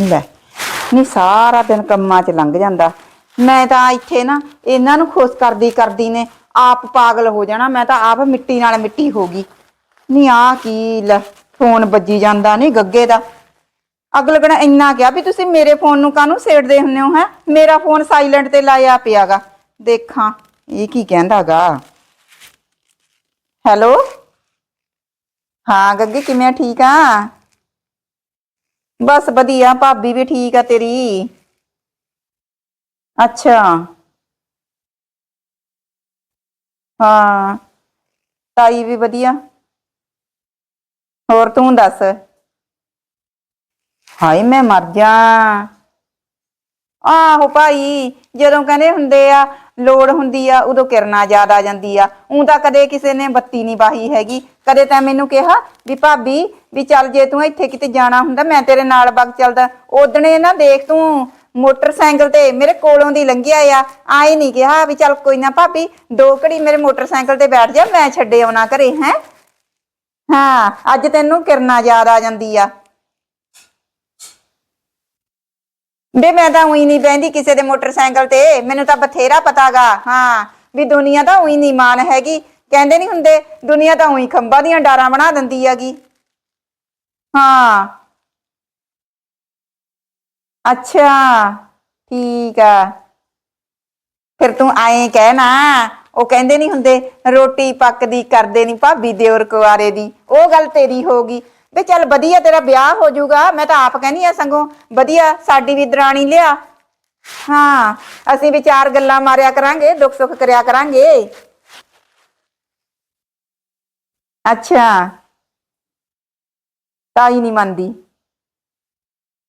ਲੈ ਨਹੀਂ ਸਾਰਾ ਦਿਨ ਕੰਮਾਂ 'ਚ ਲੰਘ ਜਾਂਦਾ। ਮੈਂ ਤਾਂ ਇੱਥੇ ਨਾ, ਇਹਨਾਂ ਨੂੰ ਖੁਸ਼ ਕਰਦੀ ਕਰਦੀ ਨੇ, ਆਪ ਪਾਗਲ ਹੋ ਜਾਣਾ, ਮੈਂ ਤਾਂ ਆਪ ਮਿੱਟੀ ਨਾਲ ਮਿੱਟੀ ਹੋ ਗਈ। ਨਹੀਂ ਆ ਕੀ ਲੈ, ਫੋਨ ਵੱਜੀ ਜਾਂਦਾ ਨਹੀਂ ਗੱਗੇ ਦਾ। ਅਗਲ ਅਗਲਗਣਾ ਇੰਨਾ ਕਿਹਾ ਵੀ ਤੁਸੀਂ ਮੇਰੇ ਫੋਨ ਨੂੰ ਕਾਹਨੂੰ ਸੇੜਦੇ ਹੁੰਨੇ ਹੋ, ਹੈ? ਮੇਰਾ ਫੋਨ ਸਾਇਲੈਂਟ ਤੇ ਲਾਇਆ ਪਿਆਗਾ। ਦੇਖਾਂ, ਇਹ ਕੀ ਕਹਿੰਦਾਗਾ? ਹੈਲੋ? ਹਾਂ, ਗੱਗੇ ਕਿਵੇਂ ਠੀਕ ਆ? ਬਸ ਵਧੀਆ, ਭਾਬੀ ਵੀ ਠੀਕ ਆ ਤੇਰੀ। ਅੱਛਾ। ਹਾਂ, ਤਾਈ ਵੀ ਵਧੀਆ। ਹੋਰ ਤੂੰ ਦੱਸ? ਹਾਏ, ਮੈਂ ਮਰ ਜਾ। ਆਹੋ ਭਾਈ, ਜਦੋਂ ਕਹਿੰਦੇ ਹੁੰਦੇ ਆ ਲੋੜ ਹੁੰਦੀ ਆ, ਉਦੋਂ ਕਿਰਨਾ ਯਾਦ ਆ ਜਾਂਦੀ ਆ। ਉਂ ਤਾਂ ਕਦੇ ਕਿਸੇ ਨੇ ਬੱਤੀ ਨਹੀਂ ਬਾਹੀ ਹੈਗੀ। ਕਦੇ ਤਾਂ ਮੈਨੂੰ ਕਿਹਾ ਵੀ ਭਾਬੀ ਵੀ ਚੱਲ ਜੇ ਤੂੰ ਇੱਥੇ ਕਿਤੇ ਜਾਣਾ ਹੁੰਦਾ, ਮੈਂ ਤੇਰੇ ਨਾਲ ਬਗ ਚੱਲਦਾ। ਉਦਣੇ ਨਾ ਦੇਖ ਤੂੰ ਮੋਟਰਸਾਈਕਲ ਤੇ ਮੇਰੇ ਕੋਲੋਂ ਦੀ ਲੰਘਿਆ ਆ। ਆਏ ਨਹੀਂ ਕਿਹਾ ਵੀ ਚੱਲ ਕੋਈ ਨਾ ਭਾਬੀ, ਦੋ ਘੜੀ ਮੇਰੇ ਮੋਟਰਸਾਈਕਲ ਤੇ ਬੈਠ ਜਾ, ਮੈਂ ਛੱਡੇ ਆਉਣਾ ਘਰੇ, ਹੈ। ਹਾਂ, ਅੱਜ ਤੈਨੂੰ ਕਿਰਨਾ ਯਾਦ ਆ ਜਾਂਦੀ ਆ। ਬੇ, ਮੈਂ ਤਾਂ ਉਹੀ ਨਹੀਂ ਬਹਿੰਦੀ ਕਿਸੇ ਦੇ ਮੋਟਰਸਾਈਕਲ ਤੇ। ਮੈਨੂੰ ਤਾਂ ਬਥੇਰਾ ਪਤਾਗਾ, ਹਾਂ, ਵੀ ਦੁਨੀਆ ਤਾਂ ਉਹੀ ਨਹੀਂ ਮਾਨ ਹੈਗੀ। ਕਹਿੰਦੇ ਨਹੀਂ ਹੁੰਦੇ, ਦੁਨੀਆ ਤਾਂ ਉਹੀ ਖੰਭਾਂ ਦੀਆਂ ਡਾਰਾਂ ਬਣਾ ਦਿੰਦੀ ਹੈਗੀ। ਹਾਂ। ਅੱਛਾ, ਠੀਕ ਆ। ਫਿਰ ਤੂੰ ਆਏ ਕਹਿ ਨਾ, ਉਹ ਕਹਿੰਦੇ ਨਹੀਂ ਹੁੰਦੇ, ਰੋਟੀ ਪੱਕਦੀ ਕਰਦੇ ਨਹੀਂ ਭਾਬੀ ਦਿਓਰ ਕੁਆਰੇ ਦੀ। ਉਹ ਗੱਲ ਤੇਰੀ ਹੋਗੀ ਵੀ ਚੱਲ ਵਧੀਆ ਤੇਰਾ ਵਿਆਹ ਹੋ ਜਾਊਗਾ। ਮੈਂ ਤਾਂ ਆਪ ਕਹਿੰਦੀ ਆ ਸੰਗੋਂ, ਵਧੀਆ ਸਾਡੀ ਵੀ ਦਰਾਣੀ ਲਿਆ। ਹਾਂ, ਅਸੀਂ ਵੀ ਚਾਰ ਗੱਲਾਂ ਮਾਰਿਆ ਕਰਾਂਗੇ, ਦੁੱਖ ਸੁੱਖ ਕਰਿਆ ਕਰਾਂਗੇ। ਅੱਛਾ। ਤਾਈ ਨਹੀਂ ਮੰਨਦੀ।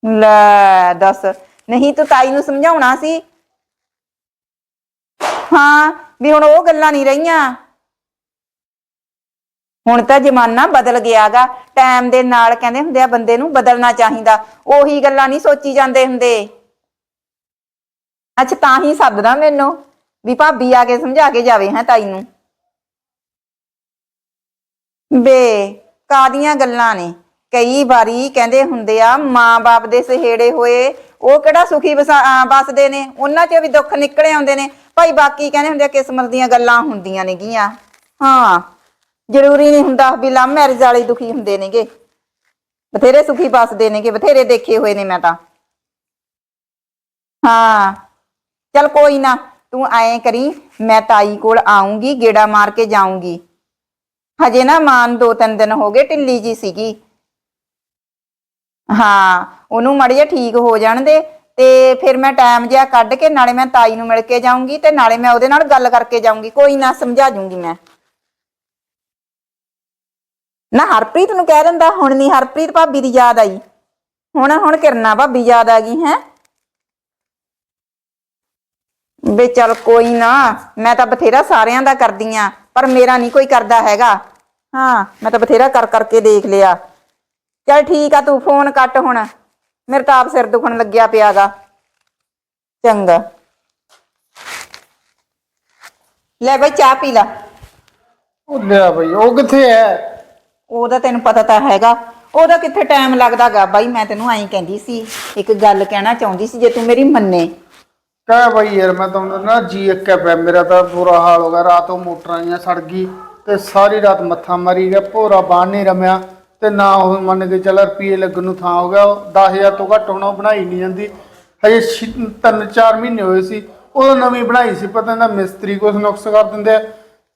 ਲੈ, ਦੱਸ। ਨਹੀਂ, ਤੂੰ ਤਾਈ ਨੂੰ ਸਮਝਾਉਣਾ ਸੀ। ਹਾਂ, ਵੀ ਹੁਣ ਉਹ ਗੱਲਾਂ ਨਹੀਂ ਰਹੀਆਂ। ਹੁਣ ਤਾਂ ਜ਼ਮਾਨਾ ਬਦਲ ਗਿਆਗਾ। ਟਾਈਮ ਦੇ ਨਾਲ ਕਹਿੰਦੇ ਹੁੰਦੇ ਆ ਬੰਦੇ ਨੂੰ ਬਦਲਣਾ ਚਾਹੀਦਾ। ਉਹੀ ਗੱਲਾਂ ਨਹੀਂ ਸੋਚੀ ਜਾਂਦੇ ਹੁੰਦੇ। ਅੱਛਾ, ਤਾਂ ਹੀ ਸੱਦਦਾ ਮੈਨੂੰ ਵੀ ਭਾਬੀ ਆ ਕੇ ਸਮਝਾ ਕੇ ਜਾਵੇ ਹੈ ਤਾਈ ਨੂੰ। ਬੇ ਕਾਦੀਆਂ ਗੱਲਾਂ ਨੇ? ਕਈ ਵਾਰੀ ਕਹਿੰਦੇ ਹੁੰਦੇ ਆ, ਮਾਂ-ਬਾਪ ਦੇ ਸਹੇੜੇ ਹੋਏ, ਉਹ ਕਿਹੜਾ ਸੁਖੀ ਵਸਾ- ਵਸਦੇ ਨੇ? ਉਹਨਾਂ 'ਚ ਵੀ ਦੁੱਖ ਨਿਕਲੇ ਆਉਂਦੇ ਨੇ। ਭਾਈ ਬਾਕੀ ਕਹਿੰਦੇ ਹੁੰਦੇ ਆ ਕਿਸਮਤ ਦੀਆਂ ਗੱਲਾਂ ਹੁੰਦੀਆਂ ਨੇਗੀਆਂ। ਹਾਂ। ਜ਼ਰੂਰੀ ਨਹੀਂ ਹੁੰਦਾ ਵੀ ਲਵ ਮੈਰਿਜ ਵਾਲੇ ਦੁਖੀ ਹੁੰਦੇ ਨੇਗੇ। ਬਥੇਰੇ ਸੁਖੀ ਵਸਦੇ ਨੇਗੇ, ਬਥੇਰੇ ਦੇਖੇ ਹੋਏ ਨੇ ਮੈਂ ਤਾਂ। ਹਾਂ, ਚਲ ਕੋਈ ਨਾ, ਤੂੰ ਐਂ ਕਰੀ, ਮੈਂ ਤਾਈ ਕੋਲ ਆਉਂਗੀ ਗੇੜਾ ਮਾਰ ਕੇ ਜਾਉਂਗੀ ਹਜੇ ਨਾ ਮਾਨ ਦੋ ਤਿੰਨ ਦਿਨ ਹੋ ਗਏ ਢਿੱਲੀ ਜੀ ਸੀਗੀ। ਹਾਂ, ਉਹਨੂੰ ਮੜ ਜਾ ਠੀਕ ਹੋ ਜਾਣ ਦੇ, ਤੇ ਫਿਰ ਮੈਂ ਟਾਈਮ ਜਿਹਾ ਕੱਢ ਕੇ ਨਾਲੇ ਮੈਂ ਤਾਈ ਨੂੰ ਮਿਲ ਕੇ ਜਾਊਂਗੀ ਤੇ ਨਾਲੇ ਮੈਂ ਉਹਦੇ ਨਾਲ ਗੱਲ ਕਰਕੇ ਜਾਊਂਗੀ, ਕੋਈ ਨਾ ਸਮਝਾ ਜੂੰਗੀ ਮੈਂ। ਨਾ ਹਰਪ੍ਰੀਤ ਨੂੰ ਕਹਿ ਦਿੰਦਾ, ਹੁਣ ਨਹੀਂ ਹਰਪ੍ਰੀਤ ਭਾਬੀ ਦੀ ਯਾਦ ਆਈ। ਹੁਣ ਹੁਣ ਕਿਰਨਾ ਭਾਬੀ ਯਾਦ ਆ ਗਈ, ਹੈ? ਵੇ ਚੱਲ ਕੋਈ ਨਾ, ਮੈਂ ਤਾਂ ਬਥੇਰਾ ਸਾਰਿਆਂ ਦਾ ਕਰਦੀ ਆ, ਪਰ ਮੇਰਾ ਨਹੀਂ ਕੋਈ ਕਰਦਾ ਹੈਗਾ। ਹਾਂ, ਮੈਂ ਤਾਂ ਬਥੇਰਾ ਕਰ ਕਰਕੇ ਦੇਖ ਲਿਆ। ਚੱਲ ਠੀਕ ਆ, ਤੂੰ ਫੋਨ ਕੱਟ ਹੁਣ। ਮੇਰੇ ਤਾਂ ਆਪ ਸਿਰ ਦੁਖਣ ਲੱਗਿਆ ਪਿਆਗਾ। ਚੰਗਾ। ਲੈ ਬਈ, ਚਾਹ ਪੀ ਲੈ। ਉਹ ਲਿਆ ਬਈ, ਉਹ ਕਿੱਥੇ ਹੈ ਉਹਦਾ ਤੈਨੂੰ ਪਤਾ ਤਾਂ ਹੈਗਾ। ਉਹਦਾ ਕਿੱਥੇ ਟਾਈਮ ਲੱਗਦਾਗਾ? ਬਾਈ, ਮੈਂ ਤੈਨੂੰ ਐਂ ਕਹਿੰਦੀ ਸੀ, ਇੱਕ ਗੱਲ ਕਹਿਣਾ ਚਾਹੁੰਦੀ ਸੀ, ਜੇ ਤੂੰ ਮੇਰੀ ਮੰਨੇ। ਕਹਿ ਬਾਈ ਯਾਰ, ਮੈਂ ਤੁਹਾਨੂੰ ਨਾ ਜੀ ਅੱਕਿਆ ਪਿਆ। ਮੇਰਾ ਤਾਂ ਬੁਰਾ ਹਾਲ ਹੋ ਗਿਆ ਰਾਤ ਉਹ ਮੋਟਰਾਂ ਆਈਆਂ ਸੜ ਗਈ ਤੇ ਸਾਰੀ ਰਾਤ ਮੱਥਾ ਮਰੀ ਗਿਆ, ਭੋਰਾ ਬਾਣ ਨਹੀਂ ਰਮਿਆ ਤੇ ਨਾ ਉਹ ਮੰਨ ਕੇ ਚੱਲ ਰੁਪਏ ਲੱਗਣ ਨੂੰ ਥਾਂ ਹੋ ਗਿਆ। ਉਹ 10000 ਤੋਂ ਘੱਟ ਹੁਣ ਉਹ ਬਣਾਈ ਨਹੀਂ ਜਾਂਦੀ। ਹਜੇ ਛੇ- ਤਿੰਨ, ਚਾਰ ਮਹੀਨੇ ਹੋਏ ਸੀ। ਉਹ ਨਵੀਂ ਬਣਾਈ ਸੀ, ਪਤਾ ਨਹੀਂ ਮਿਸਤਰੀ ਕੁਛ ਨੁਕਸ ਕਰ ਦਿੰਦੇ ਆ।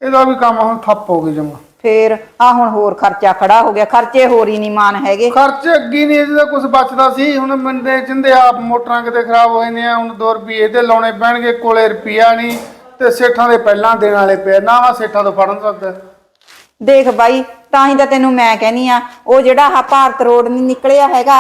ਇਹਦਾ ਵੀ ਕੰਮ ਹੁਣ ਠੱਪ ਹੋ ਗਿਆ ਜਮਾ। ਫੇਰ ਆ ਹੁਣ ਹੋਰ ਖਰਚਾ ਖੜਾ ਹੋ ਗਿਆ ਖਰਚੇ ਹੋਰ ਹੀ ਨਹੀਂ ਮਾਨ ਹੈਗੇ। ਖਰਚ ਅੱਗੇ ਨਹੀਂ ਇਹਦਾ ਕੁਝ ਬਚਦਾ ਸੀ। ਹੁਣ ਮੰਦੇ ਚਿੰਦੇ ਆਪ ਮੋਟਰਾਂ ਕਿਤੇ ਖਰਾਬ ਹੋਏ ਨੇ ਹੁਣ 2 ਰੁਪਏ ਤੇ ਲਾਉਣੇ ਪੈਣਗੇ ਕੋਲੇ ਰੁਪਿਆ ਨਹੀਂ ਤੇ ਸੇਠਾਂ ਦੇ ਪਹਿਲਾਂ ਦੇਣ ਵਾਲੇ ਪਏ ਨਾ ਵਾ ਸੇਠਾਂ ਤੋਂ ਫੜਨ ਸਕਦਾ ਦੇਖ ਬਾਈ ਤਾਂ ਹੀ ਤਾਂ ਤੈਨੂੰ ਮੈਂ ਕਹਿਨੀ ਆ ਉਹ ਜਿਹੜਾ ਆਹ ਭਾਰਤ ਰੋਡ ਨਹੀਂ ਨਿਕਲਿਆ ਹੈਗਾ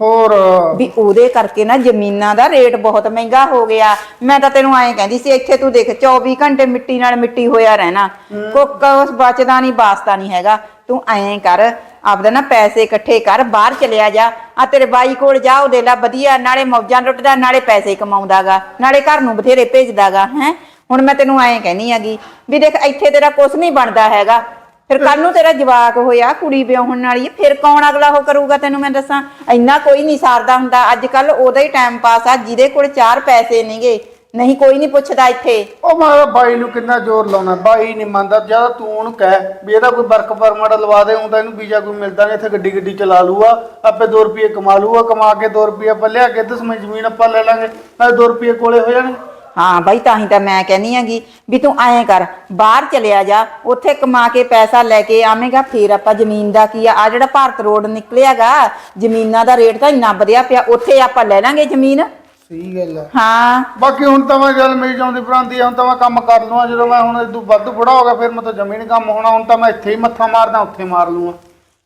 ਹੋਰ ਵੀ ਉਹਦੇ ਕਰਕੇ ਨਾ ਜ਼ਮੀਨਾਂ ਦਾ ਰੇਟ ਬਹੁਤ ਮਹਿੰਗਾ ਹੋ ਗਿਆ। ਮੈਂ ਤਾਂ ਤੈਨੂੰ ਐਂ ਕਹਿੰਦੀ ਸੀ ਇੱਥੇ ਤੂੰ ਦੇਖ 24 ਘੰਟੇ ਮਿੱਟੀ ਨਾਲ ਮਿੱਟੀ ਹੋਇਆ ਰਹਿਣਾ। ਕੁੱਕਸ ਬਚਦਾ ਨਹੀਂ ਬਾਸਤਾ ਨਹੀਂ ਹੈਗਾ। ਤੂੰ ਐਂ ਕਰ ਆਪਦਾ ਨਾ ਪੈਸੇ ਇਕੱਠੇ ਕਰ ਬਾਹਰ ਚਲਿਆ ਜਾ। ਆ ਤੇਰੇ ਬਾਈ ਕੋਲ ਜਾ ਉਹਦੇ ਲਾ ਵਧੀਆ ਨਾਲੇ ਮੌਜਾਂ ਲੁੱਟਦਾ ਨਾਲੇ ਪੈਸੇ ਕਮਾਉਂਦਾਗਾ ਨਾਲੇ ਘਰ ਨੂੰ ਬਥੇਰੇ ਭੇਜਦਾਗਾ ਹੈ? ਹੁਣ ਮੈਂ ਤੈਨੂੰ ਐਂ ਕਹਿਨੀ ਆਗੀ ਵੀ ਦੇਖ ਇੱਥੇ ਤੇਰਾ ਕੁਝ ਨਹੀਂ ਬਣਦਾ ਹੈਗਾ। ਫਿਰ ਕੱਲ ਨੂੰ ਤੇਰਾ ਜਵਾਕ ਹੋਇਆ ਕੁੜੀ ਵਿਆਹਣ ਵਾਲੀ ਹੈ, ਫਿਰ ਕੌਣ ਅਗਲਾ ਉਹ ਕਰੂਗਾ ਤੈਨੂੰ ਮੈਂ ਦੱਸਾਂ? ਇੰਨਾ ਕੋਈ ਨਹੀਂ ਸਾਰਦਾ ਹੁੰਦਾ। ਅੱਜ ਕੱਲ ਉਹਦਾ ਹੀ ਟਾਈਮ ਪਾਸ ਆ ਜਿਹਦੇ ਕੋਲ ਚਾਰ ਪੈਸੇ ਨਹੀਂਗੇ ਨਹੀਂ ਕੋਈ ਨਹੀਂ ਪੁੱਛਦਾ ਇੱਥੇ। ਉਹ ਮੈਂ ਕਿਹਾ ਬਾਈ ਨੂੰ ਕਿੰਨਾ ਜ਼ੋਰ ਲਾਉਣਾ ਬਾਈ ਨਹੀਂ ਮੰਨਦਾ। ਜ਼ਿਆਦਾ ਤੂੰ ਉਹਨੂੰ ਕਹਿ ਵੀ ਇਹਦਾ ਕੋਈ ਵਰਕ ਪਰਮਿਟ ਲਵਾ ਦੇ ਹੁਣ ਇਹਨੂੰ ਵੀਜ਼ਾ ਕੋਈ ਮਿਲਦਾ ਨਹੀਂ ਇੱਥੇ ਗੱਡੀ ਗੱਡੀ ਚਲਾ ਲੂਗਾ ਆਪੇ 2 ਰੁਪਏ ਕਮਾ ਲੂਗਾ ਕਮਾ ਕੇ 2 ਰੁਪਏ ਆਪਾਂ ਲਿਆ ਕੇ ਦਸਵੇਂ ਜ਼ਮੀਨ ਆਪਾਂ ਲੈ ਲਾਂਗੇ ਨਾਲੇ 2 ਰੁਪਏ ਕੋਲੇ ਹੋ ਜਾਣਗੇ। ਹਾਂ ਬਾਈ ਤਾਂ ਹੀ ਤਾਂ ਮੈਂ ਕਹਿੰਨੀ ਆਂਗੀ ਵੀ ਤੂੰ ਐਂ ਕਰ ਬਾਹਰ ਚਲਿਆ ਜਾ ਉੱਥੇ ਕਮਾ ਕੇ ਪੈਸਾ ਲੈ ਕੇ ਆਵੇਂਗਾ ਫੇਰ ਆਪਾਂ ਜ਼ਮੀਨ ਦਾ ਕੀ ਆ ਆ ਜਿਹੜਾ ਭਾਰਤ ਰੋਡ ਨਿਕਲਿਆਗਾ ਜ਼ਮੀਨਾਂ ਦਾ ਰੇਟ ਤਾਂ ਇੰਨਾ ਵਧਿਆ ਪਿਆ ਉੱਥੇ ਆਪਾਂ ਲੈ ਲਾਂਗੇ ਜ਼ਮੀਨ। ਸਹੀ ਗੱਲ ਹੈ ਹਾਂ। ਬਾਕੀ ਹੁਣ ਤਾਂ ਮੈਂ ਗੱਲ ਮੇਰੀ ਚਾਉਂਦੀ ਭਰਾਂਦੀ ਹੁਣ ਤਾਂ ਮੈਂ ਕੰਮ ਕਰ ਲਵਾਂ ਜਦੋਂ ਮੈਂ ਹੁਣ ਇਦੋਂ ਵੱਧ ਬੁੜਾ ਹੋ ਗਿਆ ਫਿਰ ਮੈਂ ਤਾਂ ਜ਼ਮੀਨ ਕੰਮ ਹੋਣਾ ਹੁਣ ਤਾਂ ਮੈਂ ਇੱਥੇ ਹੀ ਮੱਥਾ ਮਾਰਦਾ ਉੱਥੇ ਮਾਰ ਲੂੰਗਾ।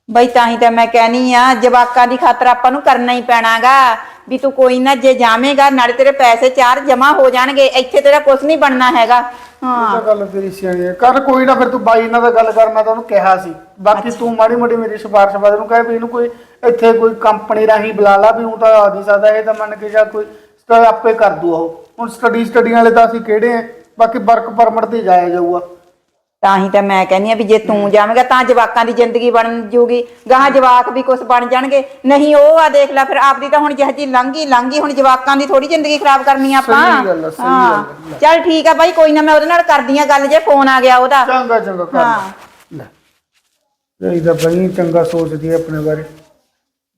ਬਈ ਤਾਂ ਹੀ ਤਾਂ ਮੈਂ ਕਹਿਨੀ ਆ ਜਵਾਕਾਂ ਦੀ ਖਾਤਰ ਆਪਾਂ ਨੂੰ ਕਰਨਾ ਹੀ ਪੈਣਾਗਾ। ਵੀ ਤੂੰ ਕੋਈ ਨਾ ਜੇ ਜਾਵੇਂਗਾ ਨਾਲੇ ਤੇਰੇ ਪੈਸੇ ਚਾਰ ਜਮਾ ਹੋ ਜਾਣਗੇ ਇੱਥੇ ਤੇਰਾ ਕੁਝ ਨਹੀਂ ਬਣਨਾ ਹੈਗਾ। ਹਾਂ। ਤਾਂ ਗੱਲ ਤੇਰੀ ਸਿਆਣੀ ਹੈ। ਕਰ ਕੋਈ ਨਾ ਫਿਰ ਤੂੰ ਬਾਈ ਨਾਲ ਤਾਂ ਗੱਲ ਕਰ ਮੈਂ ਤਾਂ ਉਹਨੂੰ ਕਿਹਾ ਸੀ। ਬਾਕੀ ਤੂੰ ਮਾੜੀ ਮੋਟੀ ਮੇਰੀ ਸਿਫਾਰਿਸ਼ ਬਾਦ ਨੂੰ ਕਹੇ ਵੀ ਇਹਨੂੰ ਕੋਈ ਇੱਥੇ ਕੋਈ ਕੰਪਨੀ ਰਾਹੀਂ ਬੁਲਾ ਲਾ ਵੀ ਹੁਣ ਤਾਂ ਆ ਨਹੀਂ ਸਕਦਾ ਇਹ ਤਾਂ ਮੰਨ ਕੇ ਜਾ ਕੋਈ ਆਪੇ ਕਰ ਦੂ ਉਹ। ਹੁਣ ਸਟੱਡੀ ਸਟੱਡੀਆਂ ਵਾਲੇ ਤਾਂ ਅਸੀਂ ਕਿਹੜੇ ਆ? ਬਾਕੀ ਵਰਕ ਪਰਮਿਟ ਤੇ ਜਾਇਆ ਜਾਊਗਾ। ਤਾਂ ਹੀ ਤਾਂ ਮੈਂ ਕਹਿੰਨੀ ਆ ਵੀ ਜੇ ਤੂੰ ਜਾਵੇਂਗਾ ਤਾਂ ਜਵਾਕਾਂ ਦੀ ਜ਼ਿੰਦਗੀ ਬਣ ਜੂਗੀ। ਗਾਹਾਂ ਜਵਾਕ ਵੀ ਕੁਝ ਬਣ ਜਾਣਗੇ। ਨਹੀਂ ਉਹ ਆ ਦੇਖ ਲੈ ਫਿਰ ਆਪਦੀ ਤਾਂ ਹੁਣ ਜਿਹੀ ਜੀ ਲੰਘੀ ਲੰਘੀ ਹੁਣ ਜਵਾਕਾਂ ਦੀ ਥੋੜੀ ਜ਼ਿੰਦਗੀ ਖਰਾਬ ਕਰਨੀ ਆਪਾਂ। ਸਹੀ ਗੱਲ ਆ, ਸਹੀ ਹਾਂ। ਗੱਲ ਆ। ਚੱਲ ਠੀਕ ਆ ਬਾਈ ਕੋਈ ਨਾ ਮੈਂ ਉਹਦੇ ਨਾਲ ਕਰਦੀ ਆ ਗੱਲ ਜੇ ਫੋਨ ਆ ਗਿਆ ਉਹਦਾ। ਚੰਗਾ ਚੰਗਾ ਕਰ। ਹਾਂ। ਲੈ। ਇਹ ਤਾਂ ਬਈ ਚੰਗਾ ਸੋਚਦੀ ਹੈ ਆਪਣੇ ਬਾਰੇ।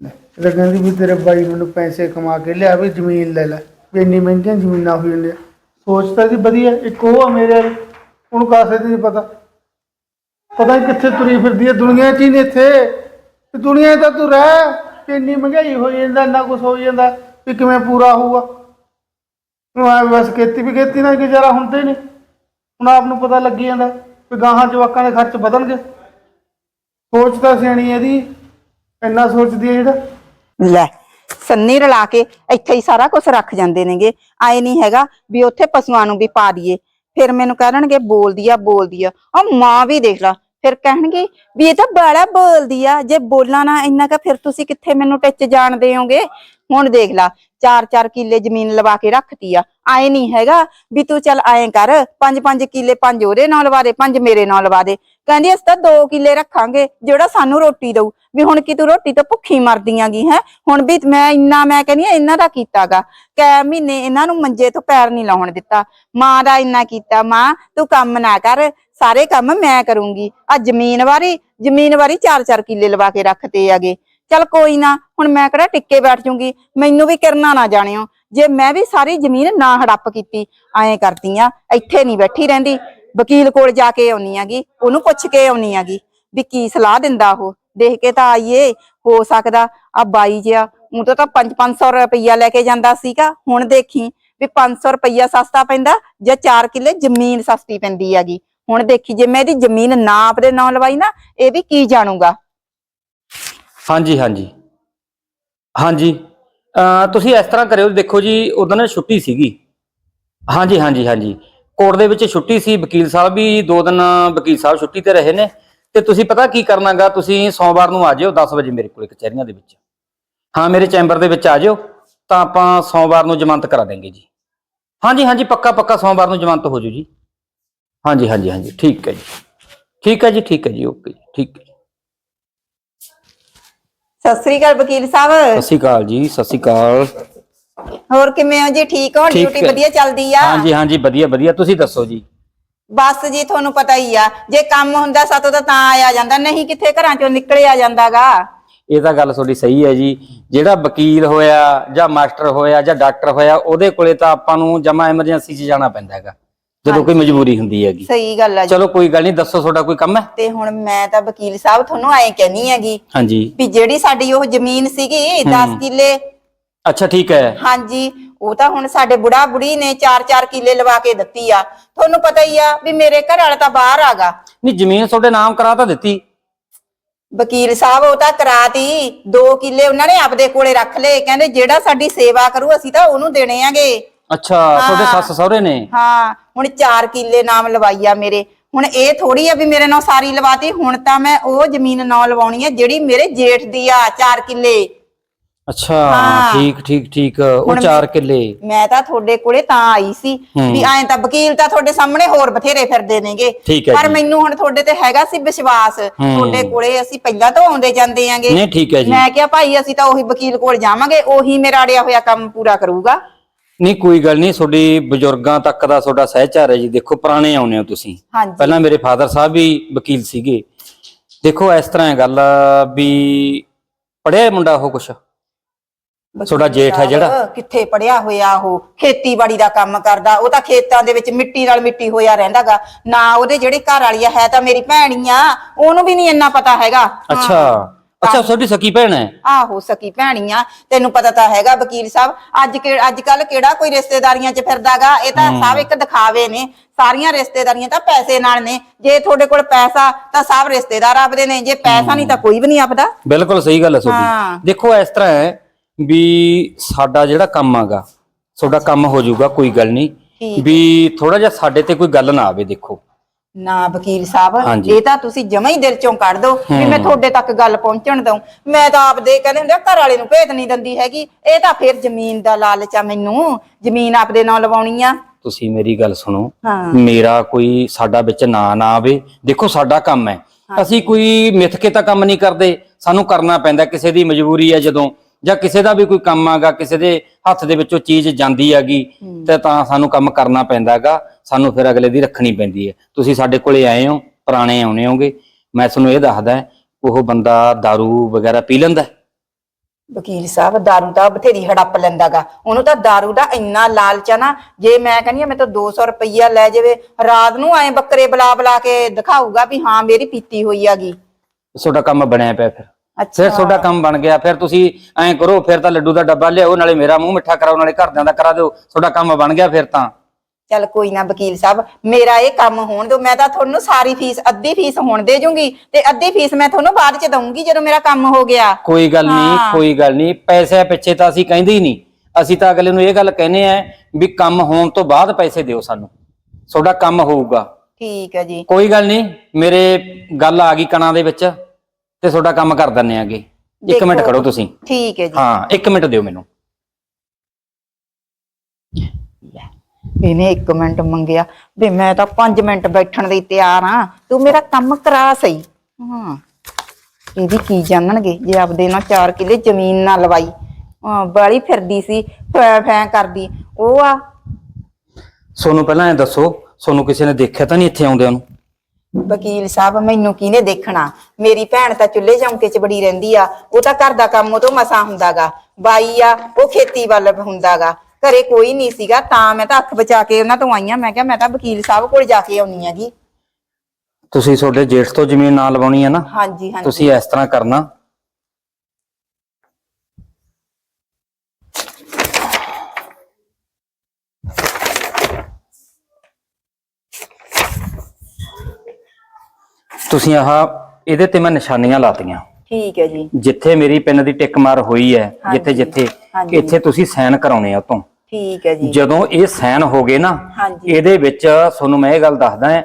ਲੈ ਇਹ ਤਾਂ ਕਹਿੰਦੀ ਵੀ ਤੇਰੇ ਬਾਈ ਮੈਨੂੰ ਪੈਸੇ ਕਮਾ ਕੇ ਲਿਆ ਵੀ ਜ਼ਮੀਨ ਲੈ ਲੈ ਵੀ ਇੰਨੀ ਮਹਿੰਗੀਆਂ ਜ਼ਮੀਨਾਂ ਹੋ ਜਾਂਦੀਆਂ ਸੋਚ ਤਾਂ ਦੀ ਵਧੀਆ ਇੱਕ ਉਹ ਆ ਮੇਰੇ ਵਾਲੀ। ਉਹਨੂੰ ਕਾਸੇ ਦੀ ਨਹੀਂ ਪਤਾ? ਪਤਾ ਨਹੀਂ ਕਿੱਥੇ ਤੁਰੀ ਫਿਰਦੀ ਹੈ, ਦੁਨੀਆ 'ਚ ਹੀ ਨਹੀਂ ਇੱਥੇ। ਤੇ ਦੁਨੀਆ 'ਚ ਤਾਂ ਤੂੰ ਰਹਿ ਕਿ ਇੰਨੀ ਮਹਿੰਗਾਈ ਹੋ ਜਾਂਦਾ, ਇੰਨਾ ਕੁਝ ਹੋ ਜਾਂਦਾ, ਵੀ ਕਿਵੇਂ ਪੂਰਾ ਹੋਊਗਾ? ਹੁਣ ਐਂ ਬਸ ਖੇਤੀ ਵੀ ਖੇਤੀ ਨਾਲ ਗੁਜ਼ਾਰਾ ਹੁੰਦਾ ਹੀ ਨਹੀਂ ਹੁਣ ਆਪ ਨੂੰ ਪਤਾ ਲੱਗੀ ਜਾਂਦਾ ਵੀ ਗਾਹਾਂ ਜਵਾਕਾਂ ਦੇ ਖਰਚ ਵਧਣਗੇ। ਸੋਚ ਤਾਂ ਸਿਆਣੀ ਇਹਦੀ, ਇੰਨਾ ਸੋਚਦੀ ਹੈ ਜਿਹੜਾ। ਲੈ, ਸੰਨੀ ਰਲਾ ਕੇ ਇੱਥੇ ਹੀ ਸਾਰਾ ਕੁਝ ਰੱਖ ਜਾਂਦੇ ਨੇਗੇ। ਆਏ ਨਹੀਂ ਹੈਗਾ ਵੀ ਉੱਥੇ ਪਸ਼ੂਆਂ ਨੂੰ ਵੀ ਪਾ ਦਈਏ। ਫਿਰ ਮੈਨੂੰ ਕਹਿਣਗੇ ਬੋਲਦੀ ਆ ਬੋਲਦੀ ਆ। ਆ ਮਾਂ ਵੀ ਦੇਖ ਲਾ ਫਿਰ ਕਹਿਣਗੇ ਵੀ ਇਹ ਤਾਂ ਬਾਲਾ ਬੋਲਦੀ ਆ, ਜੇ ਬੋਲਾਂ ਨਾ ਇੰਨਾ ਕਾ, ਫਿਰ ਤੁਸੀਂ ਕਿੱਥੇ ਮੈਨੂੰ ਟਿੱਚ ਜਾਣਦੇ ਹੋਗੇ ਹੁਣ ਦੇਖ ਲਾ ਚਾਰ ਚਾਰ ਕਿੱਲੇ ਜ਼ਮੀਨ ਲਵਾ ਕੇ ਰੱਖਤੀ ਆ, ਆਏ ਨਹੀਂ ਹੈਗਾ ਵੀ ਤੂੰ ਚੱਲ ਐਂ ਕਰ ਪੰਜ ਪੰਜ ਕਿੱਲੇ ਪੰਜ ਉਹਦੇ ਨਾਲ ਲਵਾ ਦੇ ਪੰਜ ਮੇਰੇ ਨਾਲ ਲਵਾ ਦੇ ਕਹਿੰਦੀ, ਅਸੀਂ ਤਾਂ ਦੋ ਕਿੱਲੇ ਰੱਖਾਂਗੇ, ਜਿਹੜਾ ਸਾਨੂੰ ਰੋਟੀ ਦਊ। ਵੀ ਹੁਣ ਕੀ ਤੂੰ ਰੋਟੀ ਤੋਂ ਭੁੱਖੀ ਮਰਦੀਆਂਗੀ ਹੈ? ਹੁਣ ਵੀ ਮੈਂ ਇੰਨਾ, ਮੈਂ ਕਹਿੰਦੀ ਆ ਇਹਨਾਂ ਦਾ ਕੀਤਾਗਾ। ਕੈ ਮਹੀਨੇ ਇਹਨਾਂ ਨੂੰ ਮੰਜੇ ਤੋਂ ਪੈਰ ਨਹੀਂ ਲਾਉਣ ਦਿੱਤਾ। ਮਾਂ ਦਾ ਇੰਨਾ ਕੀਤਾ, ਮਾਂ, ਤੂੰ ਕੰਮ ਨਾ ਕਰ ਸਾਰੇ ਕੰਮ ਮੈਂ ਕਰੂੰਗੀ। ਆ ਜ਼ਮੀਨ ਵਾਰੀ ਜ਼ਮੀਨ ਵਾਰੀ ਚਾਰ ਚਾਰ ਕਿੱਲੇ ਲਵਾ ਕੇ ਰੱਖਤੇ ਆਗੇ ਚੱਲ ਕੋਈ ਨਾ, ਹੁਣ ਮੈਂ ਕਿਹੜਾ ਟਿੱਕੇ ਬੈਠ ਜੂੰਗੀ। ਮੈਨੂੰ ਵੀ ਕਰਨਾ ਨਾ ਜਾਣਿਓ। ਜੇ ਮੈਂ ਵੀ ਸਾਰੀ ਜ਼ਮੀਨ ਨਾ ਹੜੱਪ ਕੀਤੀ, ਐਂ ਕਰਦੀ ਆ ਇੱਥੇ ਨਹੀਂ ਬੈਠੀ ਰਹਿੰਦੀ। ਵਕੀਲ ਕੋਲ ਜਾ ਕੇ ਆਉਣੀ ਆਗੀ ਉਹਨੂੰ ਪੁੱਛ ਕੇ ਆਉਣੀ ਆਗੀ ਵੀ ਕੀ ਸਲਾਹ ਦਿੰਦਾ ਉਹ। ਦੇਖ ਕੇ ਤਾਂ ਆਈਏ, ਹੋ ਸਕਦਾ ਆ ਬਾਈ ਜਿਆ ਉਹ ਤੋਂ ਤਾਂ 5-500 ਰੁਪਈਆ ਲੈ ਕੇ ਜਾਂਦਾ ਸੀਗਾ। ਹੁਣ ਦੇਖੀ, ਵੀ 500 ਰੁਪਈਆ ਸਸਤਾ ਪੈਂਦਾ, ਜਾਂ 4 ਕਿੱਲੇ ਜ਼ਮੀਨ ਸਸਤੀ ਪੈਂਦੀ ਹੈਗੀ। ਹੁਣ ਦੇਖੀ ਜੇ ਮੈਂ ਇਹਦੀ ਜ਼ਮੀਨ ਨਾ ਆਪਦੇ ਨਾਂ ਲਵਾਈ ਨਾ, ਇਹ ਵੀ ਕੀ ਜਾਣੂਗਾ? ਹਾਂਜੀ ਹਾਂਜੀ। ਹਾਂਜੀ। ਅਹ ਤੁਸੀਂ ਇਸ ਤਰ੍ਹਾਂ ਕਰਿਓ, ਦੇਖੋ ਜੀ ਉਦੋਂ ਨਾ ਛੁੱਟੀ ਸੀਗੀ। ਹਾਂਜੀ ਹਾਂਜੀ ਹਾਂਜੀ। ਕੋਰਟ ਦੇ ਵਿੱਚ ਛੁੱਟੀ ਸੀ, ਵਕੀਲ ਸਾਹਿਬ ਵੀ ਦੋ ਦਿਨ ਵਕੀਲ ਸਾਹਿਬ ਛੁੱਟੀ ਤੇ ਰਹੇ ਨੇ। ਤੇ ਤੁਸੀਂ ਪਤਾ ਕੀ ਕਰਨਾਗਾ, ਤੁਸੀਂ ਸੋਮਵਾਰ ਨੂੰ ਆ ਜਿਓ 10 ਵਜੇ ਮੇਰੇ ਕੋਲ ਕਚਹਿਰੀਆਂ ਦੇ ਵਿੱਚ। ਹਾਂ, ਮੇਰੇ ਚੈਂਬਰ ਦੇ ਵਿੱਚ ਆ ਜਿਓ, ਤਾਂ ਆਪਾਂ ਸੋਮਵਾਰ ਨੂੰ ਜ਼ਮਾਨਤ ਕਰਾ ਦੇਂਗੇ ਜੀ। ਹਾਂਜੀ ਹਾਂਜੀ, ਪੱਕਾ ਪੱਕਾ ਸੋਮਵਾਰ ਨੂੰ ਜ਼ਮਾਨਤ ਹੋ ਜੂ ਜੀ। ਹਾਂਜੀ ਹਾਂਜੀ ਹਾਂਜੀ। ਠੀਕ ਹੈ ਜੀ। ਠੀਕ ਹੈ ਜੀ ਠੀਕ ਹੈ ਜੀ। ਓਕੇ ਜੀ। ਠੀਕ ਹੈ। ਸਤਿ ਸ੍ਰੀ ਅਕਾਲ ਵਕੀਲ ਸਤਿ ਸਾਹਿਬ ਸ਼੍ਰੀ ਅਕਾਲ ਜੀ ਸਤਿ ਸ਼੍ਰੀ ਅਕਾਲ। ਹੋਰ ਕਿਵੇਂ ਹੋ ਜੀ? ਠੀਕ ਹੋ? ਠੀਕ ਡਿਊਟੀ ਹੈ। ਵਧੀਆ ਚੱਲਦੀ ਆ? ਹਾਂਜੀ ਹਾਂਜੀ ਵਧੀਆ ਵਧੀਆ। ਤੁਸੀਂ ਦੱਸੋ ਜੀ। ਬਸ ਜੀ ਤੁਹਾਨੂੰ ਪਤਾ ਹੀ ਆ। ਜੇ ਕੰਮ ਹੁੰਦਾ ਸਾਤੋਂ ਤਾਂ ਤਾਂ ਆਇਆ ਜਾਂਦਾ ਨਹੀਂ ਕਿੱਥੇ ਘਰਾਂ ਚੋਂ ਨਿਕਲਿਆ ਜਾਂਦਾਗਾ? ਇਹ ਤਾਂ ਗੱਲ ਤੁਹਾਡੀ ਸਹੀ ਹੈ ਜੀ। ਜਿਹੜਾ ਵਕੀਲ ਹੋਇਆ ਜਾਂ ਮਾਸਟਰ ਹੋਇਆ ਜਾਂ ਡਾਕਟਰ ਹੋਇਆ ਉਹਦੇ ਕੋਲੇ ਤਾਂ ਆਪਾਂ ਨੂੰ ਜਮਾ ਐਮਰਜੈਂਸੀ 'ਚ ਜਾਣਾ ਪੈਂਦਾ ਹੈਗਾ। ਜਦੋਂ ਕੋਈ ਮਜਬੂਰੀ ਹੁੰਦੀ ਹੈਗੀ। ਸਹੀ ਗੱਲ ਆ ਜੀ। ਚਲੋ ਕੋਈ ਗੱਲ ਨਹੀਂ ਦੱਸੋ ਤੁਹਾਡਾ ਕੋਈ ਕੰਮ ਹੈ? ਤੇ ਹੁਣ ਮੈਂ ਤਾਂ ਵਕੀਲ ਸਾਹਿਬ ਤੁਹਾਨੂੰ ਐਂ ਕਹਿਨੀ ਹੈਗੀ ਹਾਂਜੀ। ਵੀ ਜਿਹੜੀ ਸਾਡੀ ਉਹ ਜ਼ਮੀਨ ਸੀਗੀ 10 ਕਿੱਲੇ। ਅੱਛਾ ਠੀਕ ਹੈ। ਹਾਂਜੀ ਉਹ ਤਾਂ ਹੁਣ ਸਾਡੇ ਬੁੜਾ ਬੁੜੀ ਨੇ 4-4 ਕਿੱਲੇ ਲਵਾ ਕੇ ਦਿੱਤੀ ਆ। ਤੁਹਾਨੂੰ ਪਤਾ ਹੀ ਆ ਵੀ ਮੇਰੇ ਘਰ ਵਾਲਾ ਤਾਂ ਬਾਹਰ ਆਗਾ। ਨਹੀਂ ਜ਼ਮੀਨ ਤੁਹਾਡੇ ਨਾਮ ਕਰਾ ਤਾਂ ਦਿੱਤੀ। ਵਕੀਲ ਸਾਹਿਬ ਉਹ ਤਾਂ ਕਰਾਤੀ। 2 ਕਿੱਲੇ ਉਹਨਾਂ ਨੇ ਆਪਦੇ ਕੋਲੇ ਰੱਖ ਲਏ। ਕਹਿੰਦੇ ਜਿਹੜਾ ਸਾਡੀ ਸੇਵਾ ਕਰੂ ਅਸੀਂ ਤਾਂ ਉਹਨੂੰ ਦੇਣੇ ਆਗੇ ਅੱਛਾ ਤੁਹਾਡੇ ਸੱਸ ਸਹੁਰੇ ਨੇ? ਹਾਂ ਹੁਣ 4 ਕਿੱਲੇ ਨਾਮ ਲਵਾਈ ਆ ਮੇਰੇ। ਹੁਣ ਇਹ ਥੋੜੀ ਆ ਵੀ ਮੇਰੇ ਨਾਲ ਸਾਰੀ ਲਵਾਤੀ ਹੁਣ ਤਾਂ ਮੈਂ ਉਹ ਜ਼ਮੀਨ ਨਾਲ ਲਵਾਉਣੀ ਆ ਜਿਹੜੀ ਮੇਰੇ ਜੇਠ ਦੀ ਆ 4 ਕਿੱਲੇ। ਅੱਛਾ ਹਾਂ। ਠੀਕ ਠੀਕ ਠੀਕ ਉਹ ਹੁਣ 4 ਕਿੱਲੇ। ਮੈਂ ਤਾਂ ਤੁਹਾਡੇ ਕੋਲੇ ਤਾਂ ਆਈ ਸੀ ਹੂੰ। ਵੀ ਐਂ ਤਾਂ ਵਕੀਲ ਤਾਂ ਤੁਹਾਡੇ ਸਾਹਮਣੇ ਹੋਰ ਬਥੇਰੇ ਫਿਰਦੇ ਨੇਗੇ। ਠੀਕ ਹੈ ਪਰ ਜੀ। ਮੈਨੂੰ ਹੁਣ ਤੁਹਾਡੇ ਤੇ ਹੈਗਾ ਸੀ ਵਿਸ਼ਵਾਸ। ਤੁਹਾਡੇ ਕੋਲੇ ਅਸੀਂ ਪਹਿਲਾਂ ਤੋਂ ਆਉਂਦੇ ਜਾਂਦੇ ਆਂਗੇ। ਨਹੀਂ ਠੀਕ ਹੈ ਜੀ। ਮੈਂ ਕਿਹਾ ਭਾਈ ਅਸੀਂ ਤਾਂ ਉਹੀ ਵਕੀਲ ਕੋਲ ਜਾਵਾਂਗੇ ਉਹੀ ਮੇਰਾ ਅੜਿਆ ਹੋਇਆ ਕੰਮ ਪੂਰਾ ਕਰੂਗਾ। ਨਹੀਂ ਕੋਈ ਗੱਲ ਨਹੀਂ ਤੁਹਾਡੀ ਬਜ਼ੁਰਗਾਂ ਤੱਕ ਦਾ ਤੁਹਾਡਾ ਸਹਿਚਾਰ ਹੈ ਜੀ। ਦੇਖੋ ਪੁਰਾਣੇ ਆਉਨੇ ਹੋ ਤੁਸੀਂ। ਹਾਂਜੀ। ਪਹਿਲਾਂ ਮੇਰੇ ਫਾਦਰ ਸਾਹਿਬ ਵੀ ਵਕੀਲ ਸੀਗੇ। ਦੇਖੋ ਇਸ ਤਰ੍ਹਾਂ ਹੈ ਗੱਲ ਵੀ ਪੜਿਆ ਮੁੰਡਾ ਉਹ ਕੁਛ? ਤੁਹਾਡਾ ਜੇਠ ਹੈ ਜਿਹੜਾ? ਕਿੱਥੇ ਪੜਿਆ ਹੋਇਆ ਉਹ? ਖੇਤੀਬਾੜੀ ਦਾ ਕੰਮ ਕਰਦਾ। ਉਹ ਤਾਂ ਖੇਤਾਂ ਦੇ ਵਿੱਚ ਮਿੱਟੀ ਨਾਲ ਮਿੱਟੀ ਹੋਇਆ ਰਹਿੰਦਾਗਾ। ਨਾ ਉਹਦੇ ਜਿਹੜੇ ਘਰ ਵਾਲੀ ਆ ਹੈ ਤਾਂ ਮੇਰੀ ਭੈਣ ਹੀ ਆ। ਉਹਨੂੰ ਵੀ ਨਹੀਂ ਇੰਨਾ ਪਤਾ ਹੈਗਾ। ਅੱਛਾ। ਅੱਛਾ ਤੁਹਾਡੀ ਸਕੀ ਭੈਣ ਹੈ? ਆਹੋ ਸਕੀ ਭੈਣੀਆਂ ਤੈਨੂੰ ਪਤਾ ਤਾਂ ਹੈਗਾ ਵਕੀਲ ਸਾਹਿਬ ਅੱਜ ਕਿ ਅੱਜ ਕੱਲ ਕਿਹੜਾ ਕੋਈ ਰਿਸ਼ਤੇਦਾਰੀਆਂ 'ਚ ਫਿਰਦਾਗਾ? ਇਹ ਤਾਂ ਸਭ ਇੱਕ ਦਿਖਾਵੇ ਨੇ। ਸਾਰੀਆਂ ਰਿਸ਼ਤੇਦਾਰੀਆਂ ਤਾਂ ਪੈਸੇ ਨਾਲ ਨੇ। ਜੇ ਤੁਹਾਡੇ ਕੋਲ ਪੈਸਾ ਤਾਂ ਸਭ ਰਿਸ਼ਤੇਦਾਰ ਆਪਦੇ ਨੇ। ਜੇ ਪੈਸਾ ਨਹੀਂ ਤਾਂ ਕੋਈ ਵੀ ਨਹੀਂ ਆਪਦਾ। ਬਿਲਕੁਲ ਸਹੀ ਗੱਲ ਹੈ। ਤੁਹਾਡੀ। ਦੇਖੋ ਇਸ ਤਰ੍ਹਾਂ ਹੈ ਵੀ ਸਾਡਾ ਜਿਹੜਾ ਕੰਮ ਆਗਾ ਤੁਹਾਡਾ ਕੰਮ ਹੋ ਜਾਊਗਾ ਕੋਈ ਗੱਲ ਨਹੀਂ। ਵੀ ਥੋੜਾ ਜਿਹਾ ਸਾਡੇ ਤੇ ਕੋਈ ਗੱਲ ਨਾ ਆਵੇ ਦੇਖੋ। ਨਾ ਵਕੀਲ ਸਾਹਿਬ ਹਾਂਜੀ। ਇਹ ਤਾਂ ਤੁਸੀਂ ਜਮਾ ਹੀ ਦਿਲ ਚੋਂ ਕੱਢ ਦੋ ਵੀ ਮੈਂ ਤੁਹਾਡੇ ਤੱਕ ਗੱਲ ਪਹੁੰਚਣ ਦਊ। ਮੈਂ ਤਾਂ ਆਪਦੇ ਕਹਿੰਦੇ ਹੁੰਦੇ ਆ, ਘਰ ਵਾਲੇ ਨੂੰ ਭੇਤ ਨਹੀਂ ਦਿੰਦੀ ਹੈਗੀ। ਇਹ ਤਾਂ ਫਿਰ ਜ਼ਮੀਨ ਦਾ ਲਾਲਚ ਆ ਮੈਨੂੰ। ਜ਼ਮੀਨ ਆਪਦੇ ਨਾਂ ਲਵਾਉਣੀ ਆ। ਤੁਸੀਂ ਮੇਰੀ ਗੱਲ ਸੁਣੋ। ਹਾਂ। ਮੇਰਾ ਕੋਈ ਸਾਡਾ ਵਿੱਚ ਨਾ ਨਾ ਆਵੇ। ਦੇਖੋ ਸਾਡਾ ਕੰਮ ਹੈ। ਅਸੀਂ ਕੋਈ ਮਿੱਥ ਕੇ ਤਾਂ ਕੰਮ ਨਹੀਂ ਕਰਦੇ। ਸਾਨੂੰ ਕਰਨਾ ਪੈਂਦਾ ਕਿਸੇ ਦੀ ਮਜਬੂਰੀ ਹੈ ਜਦੋਂ। ਜਾਂ ਕਿਸੇ ਦਾ ਵੀ ਕੋਈ ਕੰਮ ਆਗਾ ਕਿਸੇ ਦੇ ਹੱਥ ਦੇ ਵਿੱਚੋਂ ਚੀਜ਼ ਜਾਂਦੀ ਹੈਗੀ ਤੇ ਤਾਂ ਸਾਨੂੰ ਕੰਮ ਕਰਨਾ ਪੈਂਦਾਗਾ ਸਾਨੂੰ ਫਿਰ ਅਗਲੇ ਦੀ ਰੱਖਣੀ ਪੈਂਦੀ ਹੈ ਤੁਸੀਂ ਸਾਡੇ ਕੋਲੇ ਆਏ ਹੋ ਪੁਰਾਣੇ ਆਉਣੇ ਹੋਗੇ ਮੈਂ ਤੁਹਾਨੂੰ ਇਹ ਦੱਸਦਾ ਉਹ ਬੰਦਾ दारू ਵਗੈਰਾ ਪੀ ਲੈਂਦਾ ਹੈ? ਵਕੀਲ ਸਾਹਿਬ दारू ਤਾਂ ਬਥੇਰੀ ਹੜੱਪ ਲੈਂਦਾਗਾ ਉਹਨੂੰ ਤਾਂ दारू ਦਾ ਇੰਨਾ ਲਾਲਚ ਆ ਨਾ ਜੇ ਮੈਂ ਕਹਿੰਦੀ ਆ ਮੈਂ ਤਾਂ 200 ਰੁਪਈਆ ਲੈ ਜਾਵੇ ਰਾਤ ਨੂੰ ਐ ਬੱਕਰੇ ਬੁਲਾ ਬੁਲਾ ਕੇ ਦਿਖਾਊਗਾ ਵੀ ਹਾਂ ਮੇਰੀ ਪੀਤੀ ਹੋਈ ਆਗੀ ਤੁਹਾਡਾ ਕੰਮ ਬਣਿਆ ਪਿਆ ਫਿਰ ਅੱਛਾ। ਫਿਰ ਤੁਹਾਡਾ ਕੰਮ ਬਣ ਗਿਆ ਫਿਰ ਤੁਸੀਂ ਐਂ ਕਰੋ ਫਿਰ ਤਾਂ ਲੱਡੂ ਦਾ ਡੱਬਾ ਲਿਆਓ ਨਾਲੇ ਮੇਰਾ ਮੂੰਹ ਮਿੱਠਾ ਕਰਾਓ ਨਾਲੇ ਘਰਦਿਆਂ ਦਾ ਕਰਾ ਦਿਓ ਤੁਹਾਡਾ ਕੰਮ ਬਣ ਗਿਆ ਫਿਰ ਤਾਂ। ਚੱਲ ਕੋਈ ਨਾ ਵਕੀਲ ਸਾਹਿਬ ਮੇਰਾ ਇਹ ਕੰਮ ਹੋਣ ਦਿਓ ਮੈਂ ਤਾਂ ਤੁਹਾਨੂੰ ਸਾਰੀ ਫੀਸ ਅੱਧੀ ਫੀਸ ਹੁਣ ਦੇ ਜੂੰਗੀ ਤੇ ਅੱਧੀ ਫੀਸ ਮੈਂ ਤੁਹਾਨੂੰ ਬਾਅਦ ਚ ਦਊਂਗੀ ਜਦੋਂ ਮੇਰਾ ਕੰਮ ਹੋ ਗਿਆ। ਕੋਈ ਗੱਲ ਨਹੀਂ ਹਾਂ। ਕੋਈ ਗੱਲ ਨਹੀਂ ਪੈਸੇ ਪਿੱਛੇ ਤਾਂ ਅਸੀਂ ਕਹਿੰਦੇ ਹੀ ਨਹੀਂ ਅਸੀਂ ਤਾਂ ਅਗਲੇ ਨੂੰ ਇਹ ਗੱਲ ਕਹਿੰਦੇ ਆ ਵੀ ਕੰਮ ਹੋਣ ਤੋਂ ਬਾਅਦ ਪੈਸੇ ਦਿਓ ਸਾਨੂੰ। ਤੁਹਾਡਾ ਕੰਮ ਹੋਊਗਾ। ਠੀਕ ਹੈ ਜੀ। ਕੋਈ ਗੱਲ ਨਹੀਂ ਮੇਰੇ ਗੱਲ ਆ ਗਈ ਕਣਾਂ ਦੇ ਵਿੱਚ। ਤੇ ਤੁਹਾਡਾ ਕੰਮ ਕਰ ਦਿੰਨੇ ਆਗੇ। ਇੱਕ ਮਿੰਟ। ਖੜੋ ਤੁਸੀਂ। ਠੀਕ ਹੈ ਜੀ। ਹਾਂ ਇੱਕ ਮਿੰਟ ਦਿਓ ਮੈਨੂੰ। ਇਹਨੇ 1 ਮਿੰਟ ਮੰਗਿਆ। ਵੀ ਮੈਂ ਤਾਂ 5 ਮਿੰਟ ਬੈਠਣ ਲਈ ਤਿਆਰ ਆ ਤੂੰ ਮੇਰਾ ਕੰਮ ਕਰਾ ਸਹੀ। ਹਾਂ। ਇਹ ਵੀ ਕੀ ਜਾਣਨਗੇ? ਜੇ ਆਪਦੇ ਨਾਲ 4 ਕਿੱਲੇ ਜ਼ਮੀਨ ਨਾ ਲਵਾਈ। ਬਾਲੀ ਫਿਰਦੀ ਸੀ ਫੈ ਫੈ ਕਰਦੀ। ਉਹ ਆ। ਸੋਨੂੰ ਪਹਿਲਾਂ ਇਹ ਦੱਸੋ ਸੋਨੂੰ ਕਿਸੇ ਨੇ ਦੇਖਿਆ ਤਾਂ ਨਹੀਂ ਇੱਥੇ ਆਉਂਦਿਆਂ ਨੂੰ? ਵਕੀਲ ਸਾਹਿਬ ਮੈਨੂੰ ਕਿਹਨੇ ਦੇਖਣਾ? ਮੇਰੀ ਭੈਣ ਤਾਂ ਚੁੱਲ੍ਹੇ ਚੌਂਕੇ 'ਚ ਬੜੀ ਰਹਿੰਦੀ ਆ। ਉਹ ਤਾਂ ਘਰ ਦਾ ਕੰਮ ਉਹ ਤੋਂ ਮਸਾ ਹੁੰਦਾਗਾ। ਬਾਈ ਆ ਉਹ ਖੇਤੀ ਵੱਲ ਹੁੰਦਾਗਾ। ਘਰੇ ਕੋਈ ਨਹੀਂ ਸੀਗਾ ਤਾਂ ਮੈਂ ਤਾਂ ਅੱਖ ਬਚਾ ਕੇ ਉਹਨਾਂ ਤੋਂ ਆਈਆਂ ਮੈਂ ਕਿਹਾ ਮੈਂ ਤਾਂ ਵਕੀਲ ਸਾਹਿਬ ਕੋਲ ਜਾ ਕੇ ਆਉਣੀ ਹੈਗੀ। ਤੁਸੀਂ ਤੁਹਾਡੇ ਜੇਠ ਤੋਂ ਜ਼ਮੀਨ ਨਾ ਲਵਾਉਣੀ ਹੈ ਨਾ? ਹਾਂਜੀ ਹਾਂਜੀ। ਤੁਸੀਂ ਇਸ ਤਰ੍ਹਾਂ ਕਰਨਾ। ਤੁਸੀਂ ਆਹ ਇਹਦੇ ਤੇ ਮੈਂ ਨਿਸ਼ਾਨੀਆਂ ਲਾਤੀਆਂ। ਠੀਕ ਹੈ ਜੀ। ਜਿੱਥੇ ਮੇਰੀ ਪਿੰਨ ਦੀ ਟਿਕ ਮਾਰ ਹੋਈ ਹੈ ਜਿੱਥੇ ਜਿੱਥੇ ਹਾਂਜੀ। ਇੱਥੇ ਤੁਸੀਂ ਸਾਈਨ ਕਰਾਉਣੇ ਆ ਉਤੋਂ। ਠੀਕ ਹੈ ਜੀ। ਜਦੋਂ ਇਹ ਸਾਈਨ ਹੋ ਗਏ ਨਾ ਹਾਂਜੀ। ਇਹਦੇ ਵਿੱਚ ਤੁਹਾਨੂੰ ਮੈਂ ਇਹ ਗੱਲ ਦੱਸਦਾ ਹਾਂ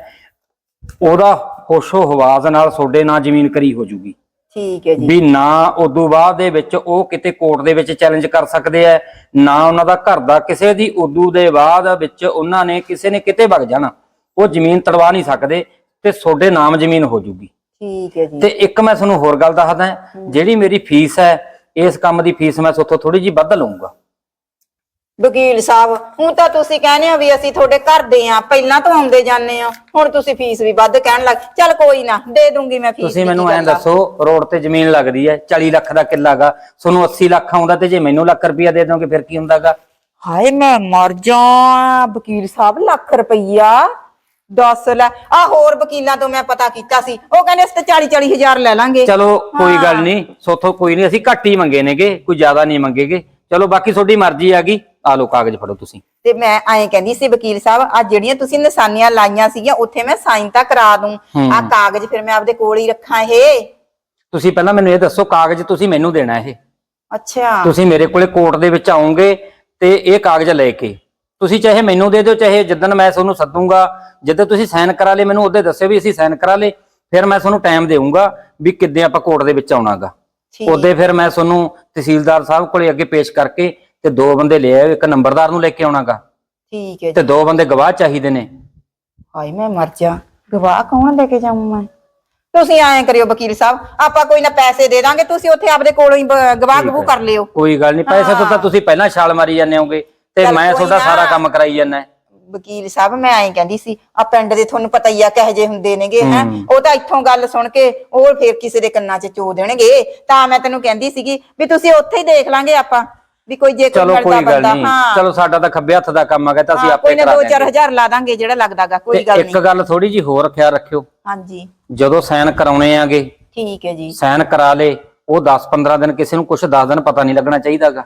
ਉਹਦਾ ਹੋਸ਼ੋ ਹਵਾਜ਼ ਨਾਲ ਤੁਹਾਡੇ ਨਾਲ ਜ਼ਮੀਨ ਕਰੀ ਹੋ ਜੂਗੀ। ਠੀਕ ਹੈ ਜੀ। ਵੀ ਨਾ ਉਦੋਂ ਬਾਅਦ ਦੇ ਵਿੱਚ ਉਹ ਕਿਤੇ ਕੋਰਟ ਦੇ ਵਿੱਚ ਚੈਲੰਜ ਕਰ ਸਕਦੇ ਆ ਨਾ ਉਹਨਾਂ ਦਾ ਘਰ ਦਾ ਕਿਸੇ ਦੀ ਉਦੋਂ ਦੇ ਬਾਅਦ ਵਿੱਚ ਉਹਨਾਂ ਨੇ ਕਿਸੇ ਨੇ ਕਿਤੇ ਵਗ ਜਾਣਾ। ਉਹ ਜ਼ਮੀਨ ਤੜਵਾ ਨਹੀਂ ਸਕਦੇ ਤੇ ਤੁਹਾਡੇ ਨਾਮ ਜ਼ਮੀਨ ਹੋ ਜੂਗੀ। ਠੀਕ ਹੈ ਜੀ। ਤੇ ਇੱਕ ਮੈਂ ਤੁਹਾਨੂੰ ਹੋਰ ਗੱਲ ਦੱਸਦਾ ਜਿਹੜੀ ਮੇਰੀ ਫੀਸ ਹੈ ਇਸ ਕੰਮ ਦੀ ਫੀਸ ਮੈਂ ਤੁਹਾਥੋਂ ਥੋੜੀ ਜੀ ਵੱਧ ਲਵਾਂਗਾ ਵਕੀਲ ਸਾਹਿਬ ਹੁਣ ਤਾਂ ਤੁਸੀਂ ਕਹਿੰਦੇ ਹੋ ਵੀ ਅਸੀਂ ਤੁਹਾਡੇ ਘਰ ਦੇ ਆ ਪਹਿਲਾਂ ਤੋਂ ਆਉਂਦੇ ਜਾਂਦੇ ਆ ਹੁਣ ਤੁਸੀਂ ਫੀਸ ਵੀ ਵੱਧ ਕਹਿਣ ਲੱਗ ਚੱਲ ਕੋਈ ਨਾ ਦੇ ਦੂੰਗੀ ਮੈਂ ਫੀਸ ਤੁਸੀਂ ਮੈਨੂੰ ਐਂ। ਦੱਸੋ ਰੋਡ ਤੇ ਜ਼ਮੀਨ ਲੱਗਦੀ ਹੈ 40 ਲੱਖ ਦਾ ਕਿੱਲਾਗਾ ਤੁਹਾਨੂੰ 80 ਲੱਖ ਆਉਂਦਾ ਤੇ ਜੇ ਮੈਨੂੰ ਲੱਖ ਰੁਪਇਆ ਦੇ ਦੋਗੇ ਫਿਰ ਕੀ ਹੁੰਦਾਗਾ? ਹਾਏ ਮੈਂ ਮਰ ਜਾ ਵਕੀਲ ਸਾਹਿਬ ਲੱਖ ਰੁਪਈਆ? 10 ਲੈ। ਆ ਹੋਰ ਵਕੀਲਾਂ ਤੋਂ ਮੈਂ ਪਤਾ ਕੀਤਾ ਸੀ। ਉਹ ਕਹਿੰਦੇ ਅਸੀਂ ਤਾਂ 40 40 ਹਜ਼ਾਰ ਲੈ ਲਾਂਗੇ। ਚਲੋ ਕੋਈ ਗੱਲ ਨਹੀਂ। ਸੋਥੋਂ ਕੋਈ ਨਹੀਂ ਅਸੀਂ ਘੱਟ ਹੀ ਮੰਗੇ ਨੇਗੇ ਕੋਈ ਜ਼ਿਆਦਾ ਨਹੀਂ ਮੰਗੇਗੇ। ਚਲੋ ਬਾਕੀ ਤੁਹਾਡੀ ਮਰਜ਼ੀ ਆ ਗਈ। ਆ ਲਓ ਕਾਗਜ਼ ਫੜੋ ਤੁਸੀਂ। ਤੇ ਮੈਂ ਐਂ ਕਹਿੰਦੀ ਸੀ ਵਕੀਲ ਸਾਹਿਬ ਆ ਜਿਹੜੀਆਂ ਤੁਸੀਂ ਨਿਸ਼ਾਨੀਆਂ ਲਾਈਆਂ ਸੀਗੀਆਂ ਉੱਥੇ ਮੈਂ ਸਾਈਨ ਤਾਂ ਕਰਾ ਦੂੰ। ਆ ਕਾਗਜ਼ ਫਿਰ ਮੈਂ ਆਪਦੇ ਕੋਲ ਹੀ ਰੱਖਾਂ ਇਹ। ਤੁਸੀਂ ਪਹਿਲਾਂ ਮੈਨੂੰ ਇਹ ਦੱਸੋ ਕਾਗਜ਼ ਤੁਸੀਂ ਮੈਨੂੰ ਦੇਣਾ ਇਹ। ਅੱਛਾ। ਤੁਸੀਂ ਮੇਰੇ ਕੋਲੇ ਕੋਰਟ ਦੇ ਵਿੱਚ ਆਉਂਗੇ ਤੇ ਇਹ ਕਾਗਜ਼ ਲੈ ਕੇ ਤੁਸੀਂ ਚਾਹੇ ਮੈਨੂੰ ਦੇ ਦਿਓ ਚਾਹੇ ਜਿੱਦਣ ਮੈਂ ਤੁਹਾਨੂੰ ਸੱਦੂਗਾ ਜਦੋਂ ਤੁਸੀਂ ਸਾਈਨ ਕਰਾ ਲੇ ਮੈਨੂੰ ਉਹਦੇ ਦੱਸਿਓ ਵੀ ਅਸੀਂ ਸਾਈਨ ਕਰਾ ਲੇ ਫਿਰ ਮੈਂ ਤੁਹਾਨੂੰ ਟਾਈਮ ਦੇਵਾਂਗਾ ਵੀ ਕਿੱਦੇ ਆਪਾਂ ਕੋਰਟ ਦੇ ਵਿੱਚ ਆਉਣਾਗਾ। ਉਹਦੇ ਫਿਰ ਮੈਂ ਤੁਹਾਨੂੰ ਤਹਿਸੀਲਦਾਰ ਸਾਹਿਬ ਕੋਲੇ ਅੱਗੇ ਪੇਸ਼ ਕਰਕੇ ਤੇ ਦੋ ਬੰਦੇ ਲੈ ਆਏ ਇੱਕ ਨੰਬਰਦਾਰ ਨੂੰ ਲੈ ਕੇ ਆਉਣਾਗਾ। ਠੀਕ ਹੈ ਤੇ ਦੋ ਬੰਦੇ ਗਵਾਹ ਚਾਹੀਦੇ ਨੇ। ਹਾਏ ਮੈਂ ਮਰ ਜਾ। ਗਵਾਹ ਕੌਣ ਲੈ ਕੇ ਜਾਊਂ ਮੈਂ? ਤੁਸੀਂ ਐਂ ਕਰਿਓ ਵਕੀਲ ਸਾਹਿਬ ਆਪਾਂ ਕੋਈ ਨਾ ਪੈਸੇ ਦੇ ਦਾਂਗੇ ਤੁਸੀਂ ਉੱਥੇ ਆਪਦੇ ਕੋਲੋਂ ਹੀ ਗਵਾਹ ਗਵੂ ਕਰ ਲਿਓ। ਕੋਈ ਗੱਲ ਨਹੀਂ ਪੈਸੇ ਤੋਂ ਤਾਂ ਤੁਸੀਂ ਪਹਿਲਾਂ ਛਾਲ ਮਾਰੀ ਜਾਂਦੇ ਹੋਗੇ। ਤੇ ਚੱਲ ਮੈਂ ਕੋਈ ਤੁਹਾਡਾ ਸਾਰਾ। ਕੰਮ ਕਰਾਈ ਜਾਂਦਾ। ਵਕੀਲ ਸਾਹਿਬ ਮੈਂ ਐਂ ਕਹਿੰਦੀ ਸੀ ਆ ਪਿੰਡ ਦੇ ਤੁਹਾਨੂੰ ਪਤਾ ਹੀ ਆ ਕਹੇ ਜੇ ਹੁੰਦੇ ਨੇਗੇ ਹੈ। ਉਹ ਤਾਂ ਇੱਥੋਂ ਗੱਲ ਸੁਣ ਕੇ ਉਹ ਫੇਰ ਕਿਸੇ ਦੇ ਕੰਨਾਂ 'ਚ ਚੋ ਦੇਣਗੇ। ਤਾਂ ਮੈਂ ਤੈਨੂੰ ਕਹਿੰਦੀ ਸੀਗੀ ਵੀ ਤੁਸੀਂ ਉੱਥੇ ਹੀ ਦੇਖ ਲਾਂਗੇ ਆਪਾਂ ਵੀ ਕੋਈ ਜੇ ਕੋਈ ਚਲੋ ਮਿਲਦਾ ਕੋਈ ਗੱਲ ਬੰਦਾ ਨਹੀਂ। ਹਾਂ। ਚਲੋ ਸਾਡਾ ਤਾਂ ਖੱਬੇ ਹੱਥ ਦਾ ਕੰਮ ਹੈਗਾ ਤਾਂ ਅਸੀਂ ਹਾਂ, ਆਪੇ ਕੋਈ ਨਾ ਕਰਾ 2-4000 ਦਿਆਂਗੇ। ਲਾ ਦਾਂਗੇ ਜਿਹੜਾ ਲੱਗਦਾਗਾ ਕੋਈ ਗੱਲ ਇੱਕ ਨਹੀਂ। ਗੱਲ ਥੋੜੀ ਜੀ ਹੋਰ ਖਿਆਲ ਰੱਖਿਓ। ਹਾਂਜੀ। ਜਦੋਂ ਸਾਈਨ ਕਰਾਉਣੇ ਆਗੇ ਠੀਕ ਹੈ ਜੀ। ਸਾਈਨ ਕਰਾ ਲੇ ਉਹ 10-15 ਦਿਨ ਕਿਸੇ ਨੂੰ ਕੁਝ 10 ਦਿਨ ਪਤਾ ਨਹੀਂ ਲੱਗਣਾ ਚਾਹੀਦਾਗਾ।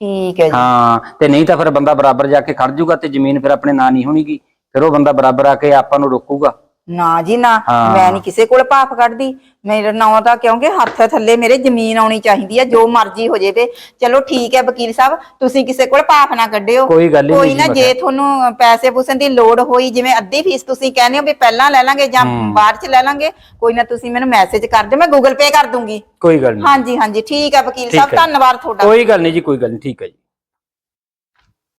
ਠੀਕ ਹੈ ਜੀ। ਹਾਂ, ਤੇ ਨਹੀਂ ਤਾਂ ਫਿਰ ਬੰਦਾ ਬਰਾਬਰ ਜਾ ਕੇ ਖੜ ਜਾਊਗਾ ਤੇ ਜ਼ਮੀਨ ਫਿਰ ਆਪਣੇ ਨਾਂ ਨਹੀਂ ਹੋਣੀਗੀ। ਫਿਰ ਉਹ ਬੰਦਾ ਬਰਾਬਰ ਆ ਕੇ ਆਪਾਂ ਨੂੰ ਰੋਕੂਗਾ। ਨਾ ਜੀ ਨਾ ਹਾਂ। ਮੈਂ ਨਹੀਂ ਕਿਸੇ ਕੋਲ ਭਾਫ ਕੱਢਦੀ। ਮੇਰੇ ਨਾਂ ਦਾ ਕਿਉਂਕਿ ਹੱਥ ਥੱਲੇ ਮੇਰੇ ਜ਼ਮੀਨ ਆਉਣੀ ਚਾਹੀਦੀ ਆ ਜੋ ਮਰਜ਼ੀ ਹੋ ਜਾਵੇ। ਚਲੋ ਠੀਕ ਹੈ ਵਕੀਲ ਸਾਹਿਬ ਤੁਸੀਂ ਕਿਸੇ ਕੋਲ ਭਾਫ ਨਾ ਕੱਢਿਓ। ਕੋਈ ਗੱਲ ਹੀ ਕੋਈ ਨਹੀਂ ਨਾ ਜੀ, ਜੇ ਤੁਹਾਨੂੰ ਪੈਸੇ ਪੂਸਣ ਦੀ ਲੋੜ ਹੋਈ ਜਿਵੇਂ ਅੱਧੀ ਫੀਸ ਤੁਸੀਂ ਕਹਿੰਦੇ ਹੋ ਵੀ ਪਹਿਲਾਂ ਲੈ ਲਾਂਗੇ ਜਾਂ ਬਾਅਦ ਚ ਲੈ ਲਾਂਗੇ ਕੋਈ ਨਾ ਤੁਸੀਂ ਮੈਨੂੰ ਮੈਸੇਜ ਕਰ ਦਿਓ ਮੈਂ ਗੂਗਲ ਪੇ ਕਰ ਦੂੰਗੀ। ਕੋਈ ਗੱਲ ਨਹੀਂ ਹਾਂਜੀ ਹਾਂਜੀ ਠੀਕ ਹੈ ਵਕੀਲ ਠੀਕ ਸਾਹਿਬ ਹੈ। ਧੰਨਵਾਦ ਤੁਹਾਡਾ। ਕੋਈ ਗੱਲ ਨਹੀਂ ਜੀ ਕੋਈ ਗੱਲ ਨਹੀਂ ਠੀਕ ਹੈ ਜੀ।